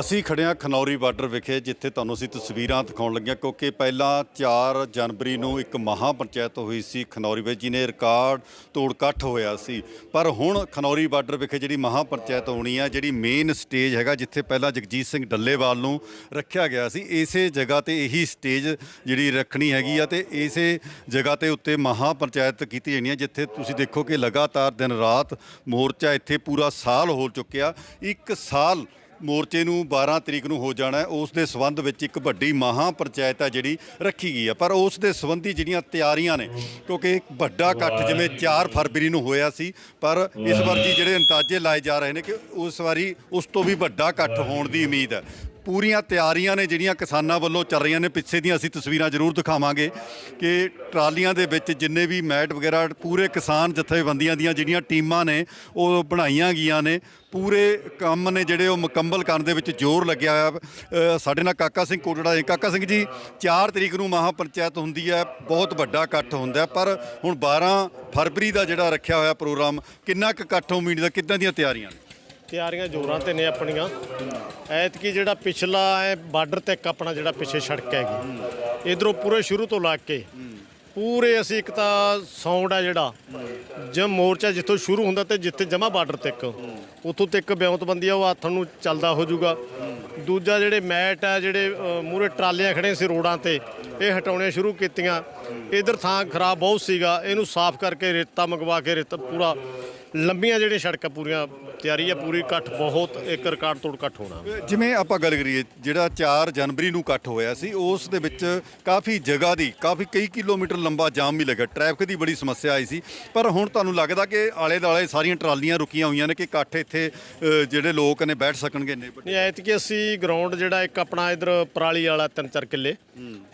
ਅਸੀਂ ਖੜਿਆ ਖਨੌਰੀ ਬਾਰਡਰ ਵਿਖੇ, ਜਿੱਥੇ ਤੁਹਾਨੂੰ ਅਸੀਂ ਤਸਵੀਰਾਂ ਦਿਖਾਉਣ ਲੱਗਿਆ, ਕਿਉਂਕਿ ਪਹਿਲਾਂ 4 ਜਨਵਰੀ ਨੂੰ ਇੱਕ ਮਹਾ ਪੰਚਾਇਤ ਹੋਈ ਸੀ ਖਨੌਰੀ ਵਿੱਚ ਜਿਹਨੇ ਰਿਕਾਰਡ ਤੋੜ ਇਕੱਠ ਹੋਇਆ ਸੀ। ਪਰ ਹੁਣ ਖਨੌਰੀ ਬਾਰਡਰ ਵਿਖੇ ਜਿਹੜੀ ਮਹਾ ਪੰਚਾਇਤ ਹੋਣੀ ਆ ਜਿਹੜੀ ਮੇਨ ਸਟੇਜ ਹੈਗਾ, ਜਿੱਥੇ ਪਹਿਲਾਂ ਜਗਜੀਤ ਸਿੰਘ ਡੱਲੇਵਾਲ ਨੂੰ ਰੱਖਿਆ ਗਿਆ ਸੀ, ਇਸੇ ਜਗ੍ਹਾ ਤੇ ਇਹੀ ਸਟੇਜ ਜਿਹੜੀ ਰੱਖਣੀ ਹੈਗੀ ਆ ਤੇ ਇਸੇ ਜਗ੍ਹਾ ਤੇ ਉੱਤੇ ਮਹਾ ਪੰਚਾਇਤ ਕੀਤੀ ਜਾਣੀ ਆ ਜਿੱਥੇ ਤੁਸੀਂ ਦੇਖੋ ਕਿ ਲਗਾਤਾਰ ਦਿਨ ਰਾਤ ਮੋਰਚਾ ਇੱਥੇ ਪੂਰਾ ਸਾਲ ਹੋ ਚੁੱਕਿਆ। ਇੱਕ ਸਾਲ ਮੋਰਚੇ ਨੂੰ 12 ਤਰੀਕ ਨੂੰ ਹੋ ਜਾਣਾ ਹੈ। ਉਸ ਦੇ ਸਬੰਧ ਵਿੱਚ ਇੱਕ ਵੱਡੀ ਮਹਾ ਪੰਚਾਇਤ ਹੈ ਜਿਹੜੀ ਰੱਖੀ ਗਈ ਹੈ। ਪਰ ਉਸ ਦੇ ਸੰਬੰਧੀ ਜਿਹੜੀਆਂ ਤਿਆਰੀਆਂ ਨੇ ਕਿਉਂਕਿ ਇੱਕ ਵੱਡਾ ਇਕੱਠ ਜਿਵੇਂ 4 ਫਰਵਰੀ ਨੂੰ ਹੋਇਆ ਸੀ ਪਰ ਇਸ ਵਾਰ ਜੀ ਜਿਹੜੇ ਅੰਦਾਜ਼ੇ ਲਾਏ ਜਾ ਰਹੇ ਨੇ ਕਿ ਉਸ ਵਾਰੀ ਉਸ ਤੋਂ ਵੀ ਵੱਡਾ ਇਕੱਠ ਹੋਣ ਦੀ ਉਮੀਦ ਹੈ। ਪੂਰੀਆਂ ਤਿਆਰੀਆਂ ਨੇ ਜਿਹੜੀਆਂ ਕਿਸਾਨਾਂ ਵੱਲੋਂ ਚੱਲ ਰਹੀਆਂ ਨੇ। ਪਿੱਛੇ ਦੀਆਂ ਅਸੀਂ ਤਸਵੀਰਾਂ ਜ਼ਰੂਰ ਦਿਖਾਵਾਂਗੇ ਕਿ ਟਰਾਲੀਆਂ ਦੇ ਵਿੱਚ ਜਿੰਨੇ ਵੀ ਮੈਟ ਵਗੈਰਾ, ਪੂਰੇ ਕਿਸਾਨ ਜਥੇਬੰਦੀਆਂ ਦੀਆਂ ਜਿਹੜੀਆਂ ਟੀਮਾਂ ਨੇ, ਉਹ ਬਣਾਈਆਂ ਗਈਆਂ ਨੇ। ਪੂਰੇ ਕੰਮ ਨੇ ਜਿਹੜੇ ਉਹ ਮੁਕੰਮਲ ਕਰਨ ਦੇ ਵਿੱਚ ਜ਼ੋਰ ਲੱਗਿਆ ਹੋਇਆ। ਸਾਡੇ ਨਾਲ ਕਾਕਾ ਸਿੰਘ ਕੋਟੜਾ ਜੀ ਕਾਕਾ ਸਿੰਘ ਜੀ 4 ਤਰੀਕ ਨੂੰ ਮਹਾ ਪੰਚਾਇਤ ਹੁੰਦੀ ਹੈ। ਬਹੁਤ ਵੱਡਾ ਇਕੱਠ ਹੁੰਦਾ ਪਰ ਹੁਣ 12 ਫਰਵਰੀ ਦਾ ਜਿਹੜਾ ਰੱਖਿਆ ਹੋਇਆ ਪ੍ਰੋਗਰਾਮ, ਕਿੰਨਾ ਕੁ ਇਕੱਠ ਉਮੀਦ ਦਾ, ਕਿੱਦਾਂ ਦੀਆਂ ਤਿਆਰੀਆਂ ਨੇ? ਤਿਆਰੀਆਂ ਜ਼ੋਰਾਂ ਤੇ ਨੇ ਆਪਣੀਆਂ। ਐਤਕੀ ਜਿਹੜਾ ਪਿਛਲਾ ਹੈ ਬਾਰਡਰ ਤੱਕ ਆਪਣਾ ਜਿਹੜਾ ਪਿੱਛੇ ਸੜਕ ਹੈਗੀ। ਇਧਰੋਂ ਪੂਰੇ ਸ਼ੁਰੂ ਤੋਂ ਲੱਗ ਕੇ, ਪੂਰੇ ਅਸੀਂ ਇੱਕ ਤਾਂ ਸਾਊਂਡ ਆ ਜਿਹੜਾ। ਜਮ ਮੋਰਚਾ ਜਿੱਥੋਂ ਸ਼ੁਰੂ ਹੁੰਦਾ ਤੇ ਜਿੱਥੇ ਜਮਾ ਬਾਰਡਰ ਤੱਕ। ਉਥੋਂ ਤੱਕ ਬਿਉਂਤਬੰਦੀ ਆ, ਉਹ ਹੱਥ ਨੂੰ ਚੱਲਦਾ ਹੋ ਜਾਊਗਾ। ਦੂਜਾ ਜਿਹੜੇ ਮੈਟ ਆ, ਜਿਹੜੇ ਮੂਰੇ ਟਰਾਲੀਆਂ ਖੜੇ ਸੀ ਰੋਡਾਂ ਤੇ, ਇਹ ਹਟਾਉਣੀਆਂ ਸ਼ੁਰੂ ਕੀਤੀਆਂ। ਇਧਰ ਥਾਂ ਖਰਾਬ ਬਹੁਤ ਸੀਗਾ, ਇਹਨੂੰ ਸਾਫ਼ ਕਰਕੇ ਰੇਤਾ ਮੰਗਵਾ ਕੇ ਰੇਤਾ ਪੂਰਾ ਲੰਬੀਆਂ ਜਿਹੜੀਆਂ ਸੜਕਾਂ ਪੂਰੀਆਂ ਤਿਆਰੀ ਆ ਪੂਰੀ ਇਕੱਠ ਬਹੁਤ ਇੱਕ ਰਿਕਾਰਡ ਤੋੜ ਇਕੱਠ ਹੋਣਾ। ਜਿਵੇਂ ਆਪਾਂ ਗੱਲ ਕਰੀਏ ਜਿਹੜਾ 4 ਜਨਵਰੀ ਨੂੰ ਇਕੱਠ ਹੋਇਆ ਸੀ ਉਸ ਦੇ ਵਿੱਚ ਕਾਫੀ ਜਗ੍ਹਾ ਦੀ ਕਾਫੀ ਕਈ ਕਿਲੋਮੀਟਰ ਲੰਬਾ ਜਾਮ ਵੀ ਲੱਗਾ। ਟ੍ਰੈਫਿਕ ਦੀ ਬੜੀ ਸਮੱਸਿਆ ਆਈ ਸੀ। ਪਰ ਹੁਣ ਤੁਹਾਨੂੰ ਲੱਗਦਾ ਕਿ ਆਲੇ ਦੁਆਲੇ ਸਾਰੀਆਂ ਟਰਾਲੀਆਂ ਰੁਕੀਆਂ ਹੋਈਆਂ ਨੇ ਕਿ ਇਕੱਠ ਇੱਥੇ ਜਿਹੜੇ ਲੋਕ ਨੇ ਬੈਠ ਸਕਣਗੇ ਇੰਨੇ ਨਹੀਂ ਐਤਕੀ ਅਸੀਂ ਗਰਾਊਂਡ ਜਿਹੜਾ ਇੱਕ ਆਪਣਾ ਇਧਰ ਪਰਾਲੀ ਵਾਲਾ ਤਿੰਨ ਚਾਰ ਕਿੱਲੇ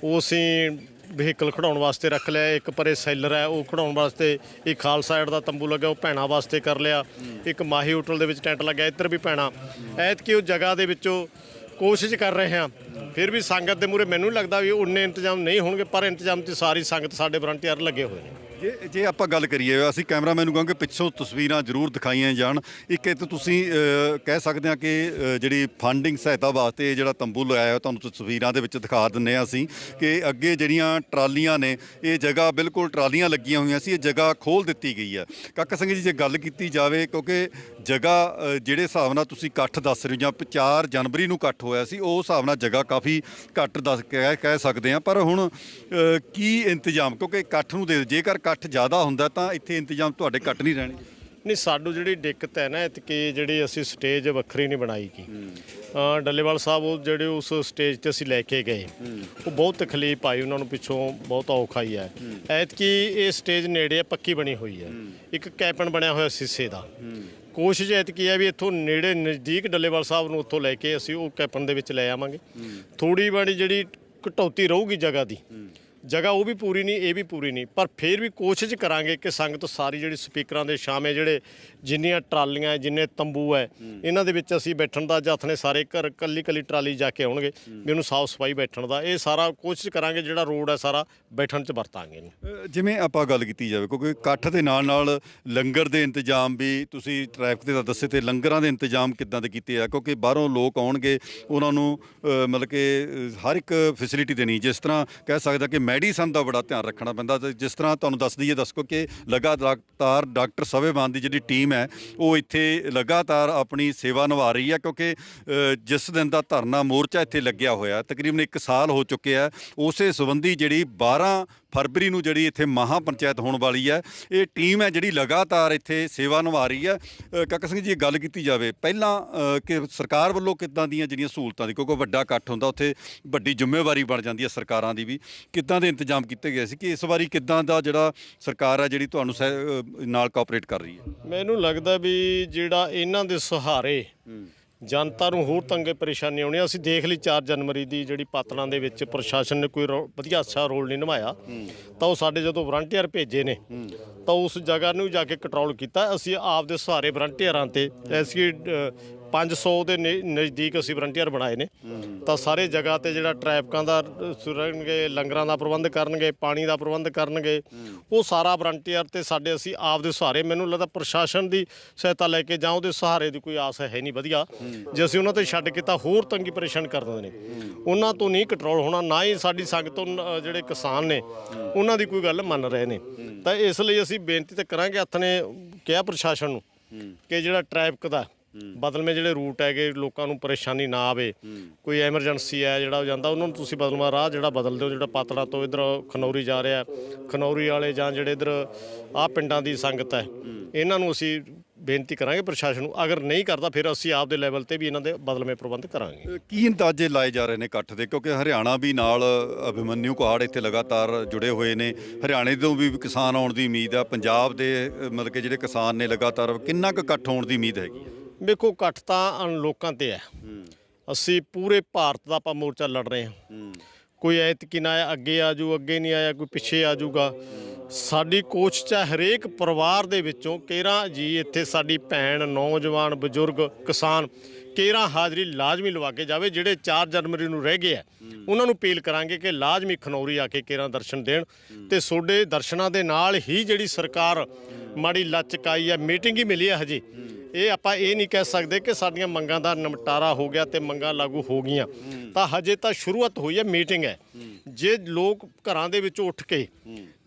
ਉਹ ਅਸੀਂ ਵਹੀਕਲ ਖੜਾਉਣ ਵਾਸਤੇ ਰੱਖ ਲਿਆ, ਇੱਕ ਪਰੇ ਸੈਲਰ ਹੈ, ਉਹ ਖੜਾਉਣ ਵਾਸਤੇ ਇੱਕ ਖਾਲਸਾ ਸਾਈਡ ਦਾ ਤੰਬੂ ਲੱਗਿਆ, ਉਹ ਭੈਣਾ ਵਾਸਤੇ ਕਰ ਲਿਆ। ਇੱਕ ਮਾਹੀ ਹੋਟਲ ਦੇ ਵਿੱਚ ਟੈਂਟ ਲੱਗਿਆ, ਇੱਧਰ ਵੀ ਭੈਣਾ। ਐਤਕੀ ਉਹ ਜਗ੍ਹਾ ਦੇ ਵਿੱਚੋਂ ਕੋਸ਼ਿਸ਼ ਕਰ ਰਹੇ ਹਾਂ, ਫਿਰ ਵੀ ਸੰਗਤ ਦੇ ਮੂਰੇ ਮੈਨੂੰ ਲੱਗਦਾ ਵੀ ਉਨੇ ਇੰਤਜ਼ਾਮ ਨਹੀਂ ਹੋਣਗੇ, ਪਰ ਇੰਤਜ਼ਾਮ ਤੇ ਸਾਰੀ ਸੰਗਤ ਸਾਡੇ ਵਲੰਟੀਅਰ ਲੱਗੇ ਹੋਏ ਨੇ। ਜੇ ਜੇ ਆਪਾਂ ਗੱਲ ਕਰੀਏ, ਅਸੀਂ ਕੈਮਰਾਮੈਨ ਨੂੰ ਕਹਾਂਗੇ ਪਿੱਛੋਂ ਤਸਵੀਰਾਂ ਜ਼ਰੂਰ ਦਿਖਾਈਆਂ ਜਾਣ। ਇੱਕ ਇਹ ਤੁਸੀਂ ਕਹਿ ਸਕਦੇ ਹਾਂ ਕਿ ਜਿਹੜੀ ਫੰਡਿੰਗ ਸਹਾਇਤਾ ਵਾਸਤੇ ਜਿਹੜਾ ਤੰਬੂ ਲਗਾਇਆ ਹੋਇਆ ਤੁਹਾਨੂੰ ਤਸਵੀਰਾਂ ਦੇ ਵਿੱਚ ਦਿਖਾ ਦਿੰਨੇ ਆ ਅਸੀਂ ਕਿ ਅੱਗੇ ਜਿਹੜੀਆਂ ਟਰਾਲੀਆਂ ਨੇ, ਇਹ ਜਗ੍ਹਾ ਬਿਲਕੁਲ ਟਰਾਲੀਆਂ ਲੱਗੀਆਂ ਹੋਈਆਂ ਸੀ, ਇਹ ਜਗ੍ਹਾ ਖੋਲ ਦਿੱਤੀ ਗਈ ਹੈ। ਕਾਕਾ ਸਿੰਘ ਜੀ, ਜੇ ਗੱਲ ਕੀਤੀ ਜਾਵੇ, ਕਿਉਂਕਿ ਜਗ੍ਹਾ ਜਿਹੜੇ ਹਿਸਾਬ ਨਾਲ ਤੁਸੀਂ ਇਕੱਠ ਦੱਸ ਰਹੇ ਹੋ ਜਾਂ 4 ਜਨਵਰੀ ਨੂੰ ਇਕੱਠ ਹੋਇਆ ਸੀ ਉਸ ਹਿਸਾਬ ਨਾਲ ਜਗ੍ਹਾ ਕਾਫੀ ਘੱਟ ਦੱਸ, ਕਹਿ ਕਹਿ ਸਕਦੇ ਆ ਪਰ ਹੁਣ ਕੀ ਇੰਤਜ਼ਾਮ? ਕਿਉਂਕਿ ਇਕੱਠ ਨੂੰ ਦੇ, ਜੇਕਰ ਇਕੱਠ ਜ਼ਿਆਦਾ ਹੁੰਦਾ ਤਾਂ ਇੱਥੇ ਇੰਤਜ਼ਾਮ ਤੁਹਾਡੇ ਘੱਟ ਨਹੀਂ ਰਹਿਣਗੇ? ਨਹੀਂ ਸਾਡੂ ਜਿਹੜੀ ਦਿੱਕਤ ਹੈ ਨਾ, ਇਤਕੀ ਜਿਹੜੀ ਅਸੀਂ ਸਟੇਜ ਵੱਖਰੀ ਨਹੀਂ ਬਣਾਈ ਕੀ ਡੱਲੇਵਾਲ ਸਾਹਿਬ, ਉਹ ਜਿਹੜੇ ਉਸ ਸਟੇਜ ਤੇ ਅਸੀਂ ਲੈ ਕੇ ਗਏ, ਉਹ ਬਹੁਤ ਤਕਲੀਫ ਆਈ ਉਹਨਾਂ ਨੂੰ ਪਿੱਛੋਂ, ਬਹੁਤ ਔਖਾ ਹੀ ਹੈ। ਐਤਕੀ ਇਹ ਸਟੇਜ ਨੇੜੇ ਪੱਕੀ ਬਣੀ ਹੋਈ ਹੈ। ਇੱਕ ਕੈਪਨ ਬਣਿਆ ਹੋਇਆ ਸੀਸੇ ਦਾ। ਕੋਸ਼ਿਸ਼ ਐਤਕੀ ਹੈ ਵੀ ਇੱਥੋਂ ਨੇੜੇ ਨਜ਼ਦੀਕ ਡੱਲੇਵਾਲ ਸਾਹਿਬ ਨੂੰ ਉੱਥੋਂ ਲੈ ਕੇ ਅਸੀਂ ਉਹ ਕੈਪਨ ਦੇ ਵਿੱਚ ਲੈ ਆਵਾਂਗੇ। ਥੋੜੀ ਬਾੜੀ ਜਿਹੜੀ ਕਟੌਤੀ ਰਹੂਗੀ ਜਗ੍ਹਾ ਦੀ ਜਗ੍ਹਾ ਉਹ ਵੀ ਪੂਰੀ ਨਹੀਂ, ਇਹ ਵੀ ਪੂਰੀ ਨਹੀਂ। ਪਰ ਫਿਰ ਵੀ ਕੋਸ਼ਿਸ਼ ਕਰਾਂਗੇ ਕਿ ਸੰਗਤ ਸਾਰੀ ਜਿਹੜੀ ਸਪੀਕਰਾਂ ਦੇ ਸ਼ਾਮੇ ਜਿਹੜੇ ਜਿੰਨੀਆਂ ਟਰਾਲੀਆਂ ਜਿੰਨੇ ਤੰਬੂ ਹੈ, ਇਹਨਾਂ ਦੇ ਵਿੱਚ ਅਸੀਂ ਬੈਠਣ ਦਾ ਜੱਥ ਨੇ ਸਾਰੇ ਘਰ ਕੱਲੀ ਕੱਲੀ ਟਰਾਲੀ ਜਾ ਕੇ ਆਉਣਗੇ, ਵੀ ਉਹਨੂੰ ਸਾਫ਼ ਸਫ਼ਾਈ ਬੈਠਣ ਦਾ। ਇਹ ਸਾਰਾ ਕੋਸ਼ਿਸ਼ ਕਰਾਂਗੇ, ਜਿਹੜਾ ਰੋਡ ਹੈ, ਸਾਰਾ ਬੈਠਣ 'ਚ ਵਰਤਾਂਗੇ ਜਿਵੇਂ ਆਪਾਂ ਗੱਲ ਕੀਤੀ ਜਾਵੇ, ਕਿਉਂਕਿ ਇਕੱਠ ਦੇ ਨਾਲ ਨਾਲ ਲੰਗਰ ਦੇ ਇੰਤਜ਼ਾਮ ਵੀ ਤੁਸੀਂ ਟ੍ਰੈਫਿਕ ਦੇ ਤਾਂ ਦੱਸੇ ਤੇ ਲੰਗਰਾਂ ਦੇ ਇੰਤਜ਼ਾਮ ਕਿੱਦਾਂ ਦੇ ਕੀਤੇ ਆ, ਕਿਉਂਕਿ ਬਾਹਰੋਂ ਲੋਕ ਆਉਣਗੇ, ਉਹਨਾਂ ਨੂੰ ਮਤਲਬ ਕਿ ਹਰ ਇੱਕ ਫੈਸਿਲਿਟੀ ਦੇਣੀ। ਜਿਸ ਤਰ੍ਹਾਂ ਕਹਿ ਸਕਦਾ ਕਿ ਮੈਡੀਸਨ ਦਾ ਬੜਾ ਧਿਆਨ ਰੱਖਣਾ ਪੈਂਦਾ ਤੇ ਜਿਸ ਤਰ੍ਹਾਂ ਤੁਹਾਨੂੰ ਦੱਸ ਦਈਏ ਦੱਸੋ ਕਿ ਲਗਾਤਾਰ ਡਾਕਟਰ ਸਵੇਮਾਨ ਦੀ ਜਿਹੜੀ ਟੀਮ ਹੈ ਉਹ ਇੱਥੇ ਲਗਾਤਾਰ ਆਪਣੀ ਸੇਵਾ ਨਿਭਾ ਰਹੀ ਹੈ ਕਿਉਂਕਿ ਜਿਸ ਦਿਨ ਦਾ ਧਰਨਾ ਮੋਰਚਾ ਇੱਥੇ ਲੱਗਿਆ ਹੋਇਆ ਤਕਰੀਬਨ 1 ਸਾਲ ਹੋ ਚੁੱਕਿਆ ਉਸੇ ਸੰਬੰਧੀ ਜਿਹੜੀ 12 ਫਰਵਰੀ ਨੂੰ ਜਿਹੜੀ ਇੱਥੇ ਮਹਾ ਪੰਚਾਇਤ ਹੋਣ ਵਾਲੀ ਹੈ ਇਹ ਟੀਮ ਹੈ ਜਿਹੜੀ ਲਗਾਤਾਰ ਇੱਥੇ ਸੇਵਾ ਨਿਭਾ ਰਹੀ ਹੈ। ਅ, ਕਾਕਾ ਸਿੰਘ ਜੀ ਇਹ ਗੱਲ ਕੀਤੀ ਜਾਵੇ ਪਹਿਲਾਂ ਕਿ ਸਰਕਾਰ ਵੱਲੋਂ ਕਿੱਦਾਂ ਦੀਆਂ ਜਿਹੜੀਆਂ ਸਹੂਲਤਾਂ ਦੀ ਕਿਉਂਕਿ ਵੱਡਾ ਇਕੱਠ ਹੁੰਦਾ ਉੱਥੇ ਵੱਡੀ ਜ਼ਿੰਮੇਵਾਰੀ ਬਣ ਜਾਂਦੀ ਹੈ ਸਰਕਾਰਾਂ ਦੀ ਵੀ ਕਿੱਦਾਂ ਦੇ ਇੰਤਜ਼ਾਮ ਕੀਤੇ ਗਏ ਸੀ ਕਿ ਇਸ ਵਾਰੀ ਕਿੱਦਾਂ ਦਾ ਜਿਹੜਾ ਸਰਕਾਰ ਹੈ ਜਿਹੜੀ ਤੁਹਾਨੂੰ ਸਹਿ- ਨਾਲ ਕੋਆਪਰੇਟ ਕਰ ਰਹੀ ਹੈ? ਮੈਨੂੰ ਲੱਗਦਾ ਵੀ ਜਿਹੜਾ ਇਹਨਾਂ ਦੇ ਸਹਾਰੇ ਜਨਤਾ ਨੂੰ ਹੋਰ ਤੰਗੇ ਪਰੇਸ਼ਾਨੀ ਆਉਣੀ ਅਸੀਂ ਦੇਖ ਲਈ 4 ਜਨਵਰੀ ਦੀ ਜਿਹੜੀ ਪਾਤੜਾਂ ਦੇ ਵਿੱਚ ਪ੍ਰਸ਼ਾਸਨ ਨੇ ਕੋਈ ਰੋ- ਵਧੀਆ ਅੱਛਾ ਰੋਲ ਨਹੀਂ ਨਿਭਾਇਆ। ਤਾਂ ਉਹ ਸਾਡੇ ਜਦੋਂ ਵਲੰਟੀਅਰ ਭੇਜੇ ਨੇ ਤਾਂ ਉਸ ਜਗ੍ਹਾ ਨੂੰ ਜਾ ਕੇ ਕੰਟਰੋਲ ਕੀਤਾ। ਅਸੀਂ ਆਪਦੇ ਸਹਾਰੇ ਵਲੰਟੀਅਰਾਂ ਤੇ ਐਸੀ 500 ਦੇ ਨੇ- ਨਜ਼ਦੀਕ ਅਸੀਂ ਵਲੰਟੀਅਰ ਬਣਾਏ ਨੇ। ਤਾਂ ਸਾਰੇ ਜਗ੍ਹਾ ਤੇ ਜਿਹੜਾ ਟ੍ਰੈਫਿਕਾਂ ਦਾ ਸੁਰਣਗੇ ਲੰਗਰਾਂ ਦਾ ਪ੍ਰਬੰਧ ਕਰਨਗੇ ਪਾਣੀ ਦਾ ਪ੍ਰਬੰਧ ਕਰਨਗੇ ਉਹ ਸਾਰਾ ਵਲੰਟੀਅਰ ਤੇ ਸਾਡੇ ਅਸੀਂ ਆਪ ਦੇ ਸਹਾਰੇ ਮੈਨੂੰ ਲੱਗਦਾ ਪ੍ਰਸ਼ਾਸਨ ਦੀ ਸਹਾਇਤਾ ਲੈ ਕੇ ਜਾਂ ਉਹਦੇ ਸਹਾਰੇ ਦੀ ਕੋਈ ਆਸ ਹੈ ਨਹੀਂ ਵਧੀਆ। ਜੇ ਅਸੀਂ ਉਹਨਾਂ ਤੇ ਛੱਡ ਕੇ ਤਾਂ ਹੋਰ ਤੰਗੀ ਪਰੇਸ਼ਾਨ ਕਰ ਦਿੰਦੇ ਨੇ। ਉਹਨਾਂ ਤੋਂ ਨਹੀਂ ਕੰਟਰੋਲ ਹੋਣਾ ਨਾ ਹੀ ਸਾਡੀ ਸੰਗਤ ਤੋਂ ਨ- ਜਿਹੜੇ ਕਿਸਾਨ ਨੇ ਉਹਨਾਂ ਦੀ ਕੋਈ ਗੱਲ ਮੰਨ ਰਹੇ ਨੇ। ਤਾਂ ਇਸ ਲਈ ਅਸੀਂ ਬੇਨਤੀ ਤਾਂ ਕਰਾਂਗੇ ਹੱਥ ਨੇ ਕਿਹਾ ਪ੍ਰਸ਼ਾਸਨ ਨੂੰ ਕਿ ਜਿਹੜਾ ਟ੍ਰੈਫਿਕ ਦਾ ਬਦਲਵੇਂ ਜਿਹੜੇ ਰੂਟ ਹੈਗੇ, ਲੋਕਾਂ ਨੂੰ ਪਰੇਸ਼ਾਨੀ ਨਾ ਆਵੇ। ਕੋਈ ਐਮਰਜੈਂਸੀ ਹੈ ਜਿਹੜਾ ਜਾਂਦਾ, ਉਹਨਾਂ ਨੂੰ ਤੁਸੀਂ ਬਦਲਵਾ ਰਾਹ ਜਿਹੜਾ ਬਦਲ ਦਿਓ, ਜਿਹੜਾ ਪਾਤੜਾ ਤੋਂ ਇਧਰ ਖਨੌਰੀ ਜਾ ਰਿਹਾ, ਖਨੌਰੀ ਵਾਲੇ ਜਾਂ ਜਿਹੜੇ ਇਧਰ ਆਹ ਪਿੰਡਾਂ ਦੀ ਸੰਗਤ ਹੈ, ਇਹਨਾਂ ਨੂੰ ਅਸੀਂ ਬੇਨਤੀ ਕਰਾਂਗੇ ਪ੍ਰਸ਼ਾਸਨ ਨੂੰ, ਅਗਰ ਨਹੀਂ ਕਰਦਾ, ਫਿਰ ਅਸੀਂ ਆਪਦੇ ਲੈਵਲ ਤੇ ਵੀ ਇਹਨਾਂ ਦੇ ਬਦਲਵੇਂ ਪ੍ਰਬੰਧ ਕਰਾਂਗੇ। ਕੀ ਅੰਦਾਜ਼ੇ ਲਾਏ ਜਾ ਰਹੇ ਨੇ ਇਕੱਠ ਦੇ? ਕਿਉਂਕਿ ਹਰਿਆਣਾ ਵੀ ਨਾਲ ਅਭਿਮਨਿਊ ਕੁਹਾੜ ਇੱਥੇ ਲਗਾਤਾਰ ਜੁੜੇ ਹੋਏ ਨੇ। ਹਰਿਆਣੇ ਤੋਂ ਵੀ ਕਿਸਾਨ ਆਉਣ ਦੀ ਉਮੀਦ ਆ ਪੰਜਾਬ ਦੇ ਮਤਲਬ ਕਿ ਜਿਹੜੇ ਕਿਸਾਨ ਨੇ ਲਗਾਤਾਰ, ਕਿੰਨਾ ਕੁ ਇਕੱਠ ਹੋਣ ਦੀ ਉਮੀਦ ਹੈਗੀ ਵੇਖੋ ਇਕੱਠ ਤਾਂ ਅਣ ਲੋਕਾਂ ਤੇ ਹੈ। ਅਸੀਂ ਪੂਰੇ ਭਾਰਤ ਦਾ ਆਪਾਂ ਮੋਰਚਾ ਲੜ ਰਹੇ ਹਾਂ। ਕੋਈ ਐਤਕੀ ਨਾ ਆਇਆ ਅੱਗੇ ਆ ਜੂ ਅੱਗੇ ਨਹੀਂ ਆਇਆ ਕੋਈ ਪਿੱਛੇ ਆ ਜਾਊਗਾ। ਸਾਡੀ ਕੋਸ਼ਿਸ਼ ਚ ਹੈ ਹਰੇਕ ਪਰਿਵਾਰ ਦੇ ਵਿੱਚੋਂ ਕੇਰਾ ਜੀ ਇੱਥੇ ਸਾਡੀ ਭੈਣ ਨੌਜਵਾਨ ਬਜ਼ੁਰਗ ਕਿਸਾਨ ਕੇਰਾ ਹਾਜ਼ਰੀ ਲਾਜ਼ਮੀ ਲਵਾ ਕੇ ਜਾਵੇ ਜਿਹੜੇ 4 ਜਨਵਰੀ ਨੂੰ ਰਹਿ ਗਏ ਆ ਉਹਨਾਂ ਨੂੰ ਅਪੀਲ ਕਰਾਂਗੇ ਕਿ ਲਾਜ਼ਮੀ ਖਨੌਰੀ ਆ ਕੇ ਕੇਰਾ ਦਰਸ਼ਨ ਦੇਣ ਤੇ ਤੁਹਾਡੇ ਦਰਸ਼ਨਾਂ ਦੇ ਨਾਲ ਹੀ ਜਿਹੜੀ ਸਰਕਾਰ ਮਾੜੀ ਲਚਕਾਈ ਆ ਮੀਟਿੰਗ ਹੀ ਮਿਲੀ ਆ ਹਜੇ। ਇਹ ਆਪਾਂ ਇਹ ਨਹੀਂ ਕਹਿ ਸਕਦੇ ਕਿ ਸਾਡੀਆਂ ਮੰਗਾਂ ਦਾ ਨਿਮਟਾਰਾ ਹੋ ਗਿਆ ਤੇ ਮੰਗਾਂ ਲਾਗੂ ਹੋ ਗਈਆਂ। ਤਾਂ ਹਜੇ ਤਾਂ ਸ਼ੁਰੂਆਤ ਹੋਈ ਹੈ ਮੀਟਿੰਗ ਹੈ। ਜੇ ਲੋਕ ਘਰਾਂ ਦੇ ਵਿੱਚੋਂ ਉੱਠ ਕੇ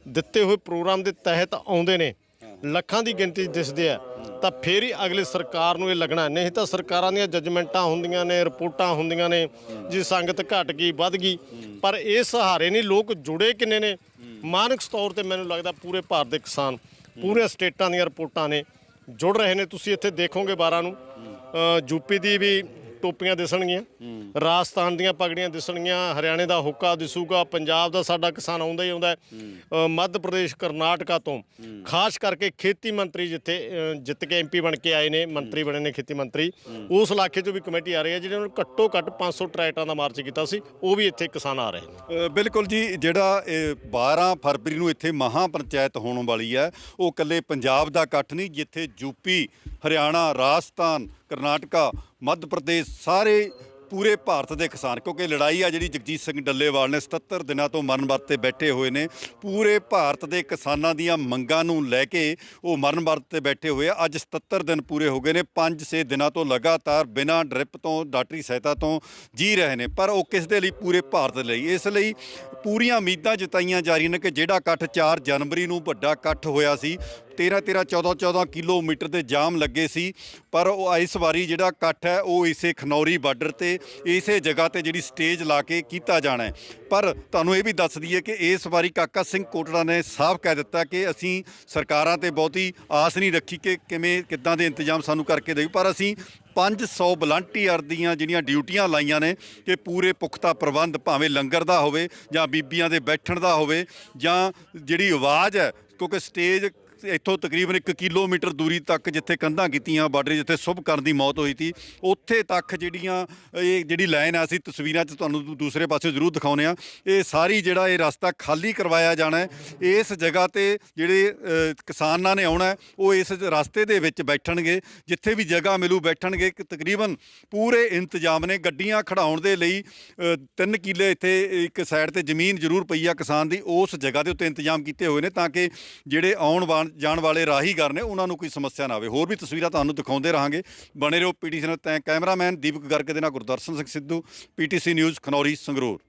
ਦਿੱਤੇ ਹੋਏ ਪ੍ਰੋਗਰਾਮ ਦੇ ਤਹਿਤ ਆਉਂਦੇ ਨੇ ਲੱਖਾਂ ਦੀ ਗਿਣਤੀ 'ਚ ਦਿਸਦੇ ਆ, ਤਾਂ ਫੇਰ ਹੀ ਅਗਲੀ ਸਰਕਾਰ ਨੂੰ ਇਹ ਲੱਗਣਾ। ਨਹੀਂ ਤਾਂ ਸਰਕਾਰਾਂ ਦੀਆਂ ਜੱਜਮੈਂਟਾਂ ਹੁੰਦੀਆਂ ਨੇ, ਰਿਪੋਰਟਾਂ ਹੁੰਦੀਆਂ ਨੇ, ਜੀ ਸੰਗਤ ਘਟ ਗਈ, ਵੱਧ ਗਈ। ਪਰ ਇਹ ਸਹਾਰੇ ਨਹੀਂ, ਲੋਕ ਜੁੜੇ ਕਿੰਨੇ ਨੇ? ਮਾਨਕ ਤੌਰ ਤੇ ਮੈਨੂੰ ਲੱਗਦਾ ਪੂਰੇ ਭਾਰਤ ਦੇ ਕਿਸਾਨ, ਪੂਰੇ ਸਟੇਟਾਂ ਦੀਆਂ ਰਿਪੋਰਟਾਂ ਨੇ, ਜੁੜ ਰਹੇ ਨੇ। ਤੁਸੀਂ ਇੱਥੇ ਦੇਖੋਗੇ 12 ਨੂੰ ਯੂਪੀ ਦੀ ਵੀ ਟੋਪੀਆਂ ਦਿਸਣਗੀਆਂ। ਰਾਜਸਥਾਨ ਦੀਆਂ ਪਗੜੀਆਂ ਦਿਸਣਗੀਆਂ, ਹਰਿਆਣੇ ਦਾ ਹੁੱਕਾ ਦਿਸੂਗਾ, ਪੰਜਾਬ ਦਾ ਸਾਡਾ ਕਿਸਾਨ ਆਉਂਦਾ ਹੀ ਆਉਂਦਾ ਮੱਧ ਪ੍ਰਦੇਸ਼ ਕਰਨਾਟਕਾ ਤੋਂ। ਖਾਸ ਕਰਕੇ ਖੇਤੀ ਮੰਤਰੀ ਜਿੱਥੇ ਜਿੱਤ ਕੇ ਐਮਪੀ ਬਣ ਕੇ ਆਏ ਨੇ, ਮੰਤਰੀ ਬਣੇ ਨੇ ਖੇਤੀ ਮੰਤਰੀ, ਉਸ ਇਲਾਕੇ ਚੋਂ ਵੀ ਕਮੇਟੀ ਆ ਰਹੀ ਹੈ, ਜਿਹਨਾਂ ਨੂੰ ਘੱਟੋ ਘੱਟ 500 ਟਰੈਕਟਰਾਂ ਦਾ ਮਾਰਚ ਕੀਤਾ ਸੀ, ਉਹ ਵੀ ਇੱਥੇ ਕਿਸਾਨ ਆ ਰਹੇ ਨੇ। ਬਿਲਕੁਲ ਜੀ, ਜਿਹੜਾ ਇਹ 12 ਫਰਵਰੀ ਨੂੰ ਇੱਥੇ ਮਹਾ ਪੰਚਾਇਤ ਹੋਣ ਵਾਲੀ ਹੈ, ਉਹ ਇਕੱਲੇ ਪੰਜਾਬ ਦਾ ਇਕੱਠ ਨਹੀਂ, ਜਿੱਥੇ ਯੂਪੀ ਹਰਿਆਣਾ, ਰਾਜਸਥਾਨ, ਕਰਨਾਟਕਾ, ਮੱਧ ਪ੍ਰਦੇਸ਼ ਸਾਰੇ ਪੂਰੇ ਭਾਰਤ ਦੇ ਕਿਸਾਨ, ਕਿਉਂਕਿ ਲੜਾਈ ਆ ਜਿਹੜੀ ਜਗਜੀਤ ਸਿੰਘ ਡੱਲੇਵਾਲ ਨੇ 77 ਦਿਨਾਂ ਤੋਂ ਮਰਨ ਵਰਤ ਤੇ ਬੈਠੇ ਹੋਏ ਨੇ। ਪੂਰੇ ਭਾਰਤ ਦੇ ਕਿਸਾਨਾਂ ਦੀਆਂ ਮੰਗਾਂ ਨੂੰ ਲੈ ਕੇ ਉਹ ਮਰਨ ਵਰਤ ਤੇ ਬੈਠੇ ਹੋਏ ਆ। ਅੱਜ 77 ਦਿਨ ਪੂਰੇ ਹੋ ਗਏ ਨੇ 5-6 ਦਿਨਾਂ ਤੋਂ ਲਗਾਤਾਰ ਬਿਨਾਂ ਡ੍ਰਿਪ ਤੋਂ ਡਾਕਟਰੀ ਸਹਾਇਤਾ ਤੋਂ ਜੀ ਰਹੇ ਨੇ। ਪਰ ਉਹ ਕਿਸ ਦੇ ਲਈ? ਪੂਰੇ ਭਾਰਤ ਲਈ। ਇਸ ਲਈ ਪੂਰੀਆਂ ਉਮੀਦਾਂ ਜਤਾਈਆਂ ਜਾ ਰਹੀਆਂ ਨੇ ਕਿ ਜਿਹੜਾ ਇਕੱਠ 4 ਜਨਵਰੀ ਨੂੰ ਵੱਡਾ ਇਕੱਠ ਹੋਇਆ ਸੀ 13 13 14 14 ਕਿਲੋਮੀਟਰ ਦੇ ਜਾਮ ਲੱਗੇ ਸੀ, ਪਰ ਉਹ ਇਸ ਵਾਰੀ ਜਿਹੜਾ ਇਕੱਠ ਹੈ, ਉਹ ਇਸੇ ਖਨੌਰੀ ਬਾਰਡਰ ਤੇ, ਇਸੇ ਜਗ੍ਹਾ ਤੇ ਜਿਹੜੀ ਸਟੇਜ ਲਾ ਕੇ ਕੀਤਾ ਜਾਣਾ ਹੈ। ਪਰ ਤੁਹਾਨੂੰ ਇਹ ਵੀ ਦੱਸ ਦਈਏ ਕਿ ਇਸ ਵਾਰੀ ਕਾਕਾ ਸਿੰਘ ਕੋਟੜਾ ਨੇ ਸਾਫ਼ ਕਹਿ ਦਿੱਤਾ ਕਿ ਅਸੀਂ ਸਰਕਾਰਾਂ ਤੇ ਬਹੁਤੀ ਆਸ ਨਹੀਂ ਰੱਖੀ ਕਿ ਕਿਵੇਂ, ਕਿੱਦਾਂ ਦੇ ਇੰਤਜ਼ਾਮ ਸਾਨੂੰ ਕਰਕੇ ਦੇਊ, ਪਰ ਅਸੀਂ 500 ਵਲੰਟੀਅਰ ਦੀਆਂ ਜਿਹੜੀਆਂ ਡਿਊਟੀਆਂ ਲਾਈਆਂ ਨੇ ਕਿ ਪੂਰੇ ਪੁਖਤਾ ਪ੍ਰਬੰਧ ਭਾਵੇਂ ਲੰਗਰ ਦਾ ਹੋਵੇ ਜਾਂ ਬੀਬੀਆਂ ਦੇ ਬੈਠਣ ਦਾ ਹੋਵੇ ਜਾਂ ਜਿਹੜੀ ਆਵਾਜ਼ ਹੈ, ਕਿਉਂਕਿ ਸਟੇਜ ਇੱਥੋਂ ਤਕਰੀਬਨ 1 ਕਿਲੋਮੀਟਰ ਦੂਰੀ ਤੱਕ ਜਿੱਥੇ ਕੰਧਾਂ ਕੀਤੀਆਂ, ਬਾਰਡਰ ਜਿੱਥੇ ਸੁਭ ਕਰਨ ਦੀ ਮੌਤ ਹੋਈ ਸੀ, ਉੱਥੇ ਤੱਕ ਜਿਹੜੀਆਂ, ਇਹ ਜਿਹੜੀ ਲਾਈਨ ਆ, ਅਸੀਂ ਤਸਵੀਰਾਂ 'ਚ ਤੁਹਾਨੂੰ ਦੂਸਰੇ ਪਾਸੇ ਜ਼ਰੂਰ ਦਿਖਾਉਨੇ ਆ ਇਹ ਸਾਰੀ ਜਿਹੜਾ ਇਹ ਰਸਤਾ ਖਾਲੀ ਕਰਵਾਇਆ ਜਾਣਾ ਹੈ। ਇਸ ਜਗ੍ਹਾ ਤੇ ਜਿਹੜੇ ਕਿਸਾਨਾਂ ਨੇ ਆਉਣਾ ਉਹ ਇਸ ਰਸਤੇ ਦੇ ਵਿੱਚ ਬੈਠਣਗੇ, ਜਿੱਥੇ ਵੀ ਜਗ੍ਹਾ ਮਿਲੂ ਬੈਠਣਗੇ। ਤਕਰੀਬਨ ਪੂਰੇ ਇੰਤਜ਼ਾਮ ਨੇ ਗੱਡੀਆਂ ਖੜਾਉਣ ਦੇ ਲਈ 3 ਕਿੱਲੇ ਇੱਥੇ ਇੱਕ ਸਾਈਡ ਤੇ ਜ਼ਮੀਨ ਜ਼ਰੂਰ ਪਈ ਆ ਕਿਸਾਨ ਦੀ। ਉਸ ਜਗ੍ਹਾ ਦੇ ਉੱਤੇ ਇੰਤਜ਼ਾਮ ਕੀਤੇ ਹੋਏ ਨੇ ਤਾਂ ਕਿ ਜਿਹੜੇ ਆਉਣ ਵਾਣ- ਜਾਣ ਵਾਲੇ ਰਾਹੀਗਰ ਨੇ ਉਹਨਾਂ ਨੂੰ ਕੋਈ ਸਮੱਸਿਆ ਨਾ ਆਵੇ। ਹੋਰ ਵੀ ਤਸਵੀਰਾਂ ਤੁਹਾਨੂੰ ਦਿਖਾਉਂਦੇ ਰਹਾਂਗੇ। ਬਣੇ ਰਹੋ ਪੀਟੀਸੀ ਨਾਲ ਤੈਂ ਕੈਮਰਾਮੈਨ ਦੀਪਕ ਗਰਗ ਦੇ ਨਾਲ ਗੁਰਦਰਸ਼ਨ ਸਿੰਘ ਸਿੱਧੂ, ਪੀਟੀਸੀ ਨਿਊਜ਼ ਖਨੌਰੀ ਸੰਗਰੂਰ।